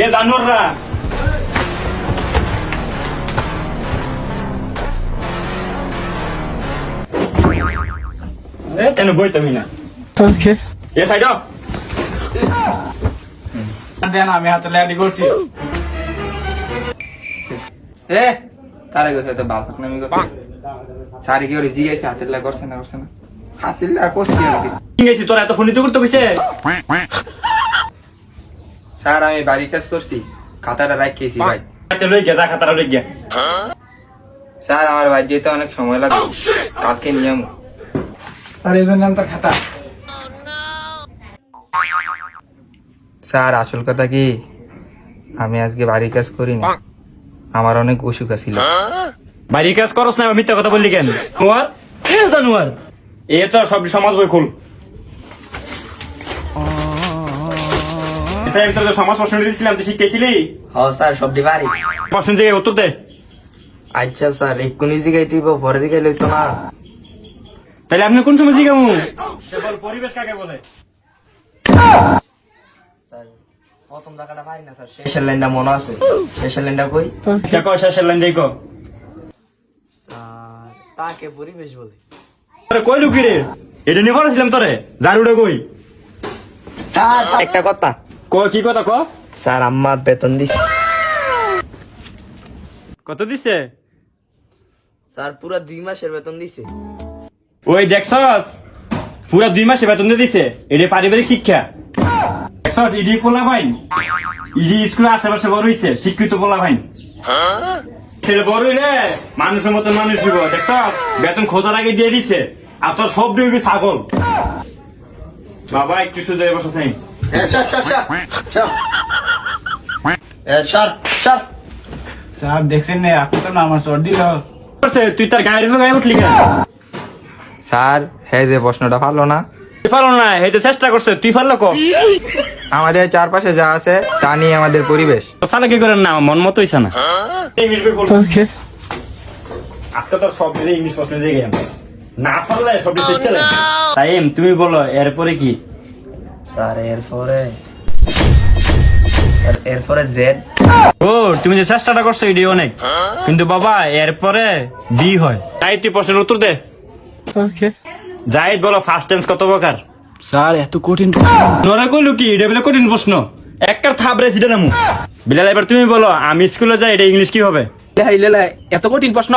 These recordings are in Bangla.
এ জানোয়াররা। এ কেন বই তুমি না? Okay. এ সাইড। দেন আমি হাতে ল্যান্ডি করছি। এ তারা গেছে তো বাল ফাকনামি করতে সারি কি ওরে জিগাইছে হাতের লাগা করছে না করছে না? হাতের লাগা করছি কি গেছি তোরা এত ফোনিতে করতে কইছে? স্যার আমি বাড়ি কাজ করছি। খাতাটা রাখিয়েছি ভাই। লই গিয়া স্যার আমার বাড়ি যেতে অনেক সময় লাগবে কালকে নিয়ে আমু। স্যার এই জন্য তার খাতা। স্যার আসল কথা কি? আমি আজকে বাড়ি কাজ করি না আমার অনেক অসুখ আছিল। বাড়ির কাজ করস না মিথ্যা কথা বললি কেন? জানোয়ার এ তো সব সমাজ বই খুল। স্যার যে সমাজ প্রশ্ন দিয়েছিলাম তুই শিখেছিলি? হ স্যার সবটি পারি প্রশ্ন থেকে উত্তর দে। আচ্ছা স্যার এক্ষুনি জিগাই দিব পরে দিকে লইতো না। তাহলে আপনি কোন সময় বল পরিবেশ কাকে বলে? স্যার প্রথম টাকাটা পারি না স্যার শেষের লাইনটা মনে আছে। শেষের লাইনটা কই? আচ্ছা কয় শেষের লাইন দেখো স্যার তাকে পরিবেশ বলে। তোরে কই লুকি রে এটা নিয়ে পড়াছিলাম তোরে। জারুড়ে কই? স্যার একটা কথা। ক কি কথা ক? স্যার আম্মা বেতন দিছে। কত দিছে? স্যার পুরো দুই মাসের বেতন দিছে। ওই দেখছস পুরা দুই মাসে বেতন দিয়ে দিছে। এটা পারিবারিক শিক্ষা। দেখছস ইডি পোলা ভাই ইডি স্কুলে আশেপাশে বড় হইছে শিক্ষিত পোলা ভাই ছেলে বড় হইলে মানুষের মতো মানুষ হইব। দেখছস বেতন খোঁজার আগে দিয়ে দিছে। আর তোর সব ডুবি ছাগল। বাবা একটু সুযোগ বসা চাই স্যার দেখছেন না আপনি তো না আমার দিল। তুই তার গায়ের গায়ে উঠলি কেন? স্যার হ্যাঁ যে প্রশ্নটা ভালো না। পারো না এই চেষ্টা করছে তুই পারল ক? আমাদের চারপাশে যা আছে তা নিয়ে আমাদের পরিবেশ। কি করেন না আমার মন মতো হইছে না. আজকে তো সব ইংলিশ প্রশ্ন দিয়ে গেলাম। না পারলে সব তাই তুমি বলো এরপরে কি? স্যার এরপরে এরপরে জেড ও তুমি যে চেষ্টাটা করছ এটি অনেক। কিন্তু বাবা এরপরে বি হয়। তাই তুই প্রশ্নের উত্তর দে। Okay. জাহিদ বলো ফার্স্ট টেন্স কত প্রকার? স্যার এত কঠিন নরে কইলু কি? এটা বলে কঠিন প্রশ্ন। একটার থাবরে সেটা নামু। বিলাল এবার তুমি বলো আমি স্কুলে যাই এটা ইংলিশ কি হবে এত কঠিন প্রশ্ন।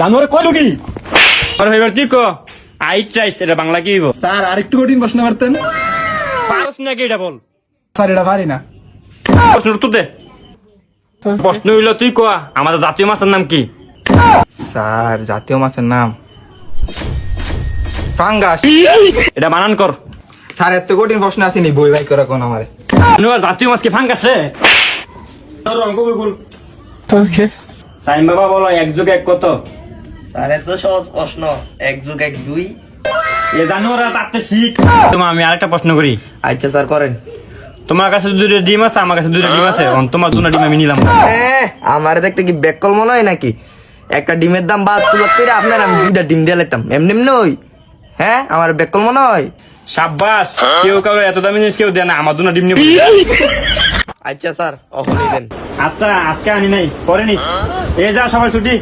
জানুয়ারে কইলু কি? আর এবার তুই ক। আই ট্রাইস এটা বাংলা কি হইব? স্যার আরেকটু কঠিন প্রশ্ন করতেন। পারস নাকি এটা বল? স্যার এটা পারি না। প্রশ্নের উত্তর দে। প্রশ্ন হইল তুই ক আমাদের জাতীয় মাছের নাম কি? স্যার জাতীয় মাছের নাম। ফাঙ্গাস। এটা বানান কর। স্যার এত কঠিন প্রশ্ন আসেনি বই বাই করা কোন আমারে। জাতীয় মাছ কি ফাঙ্গাস রে? তোর অঙ্ক বই সাইন বাবা বলো এক যুগ এক কত? স্যার এত সহজ প্রশ্ন। এক যুগ এক দুই এ জানুয়ারা তাতে শিখ। তোমার আমি আরেকটা প্রশ্ন করি। আচ্ছা স্যার করেন। তোমার কাছে দুটো ডিম আছে আমার কাছে দুটো ডিম আছে তোমার দুটো ডিম আমি নিলাম। আমার দেখতে কি বেকল মনে হয় নাকি? একটা ডিমের দাম বাদ লক্ষ করে আপনার আমি দুইটা ডিম দিয়ে লেতাম এমনি এমনি ওই। হ্যাঁ আমার বেকল মনে হয়? সাব্বাস কেউ কারও এত দামি জিনিস কেউ দেয় না আমার দুটো ডিম নিব আচ্ছা স্যার অখনই দেন। আচ্ছা আজকে আনি নাই পরে নিস। এ যা সবাই ছুটি।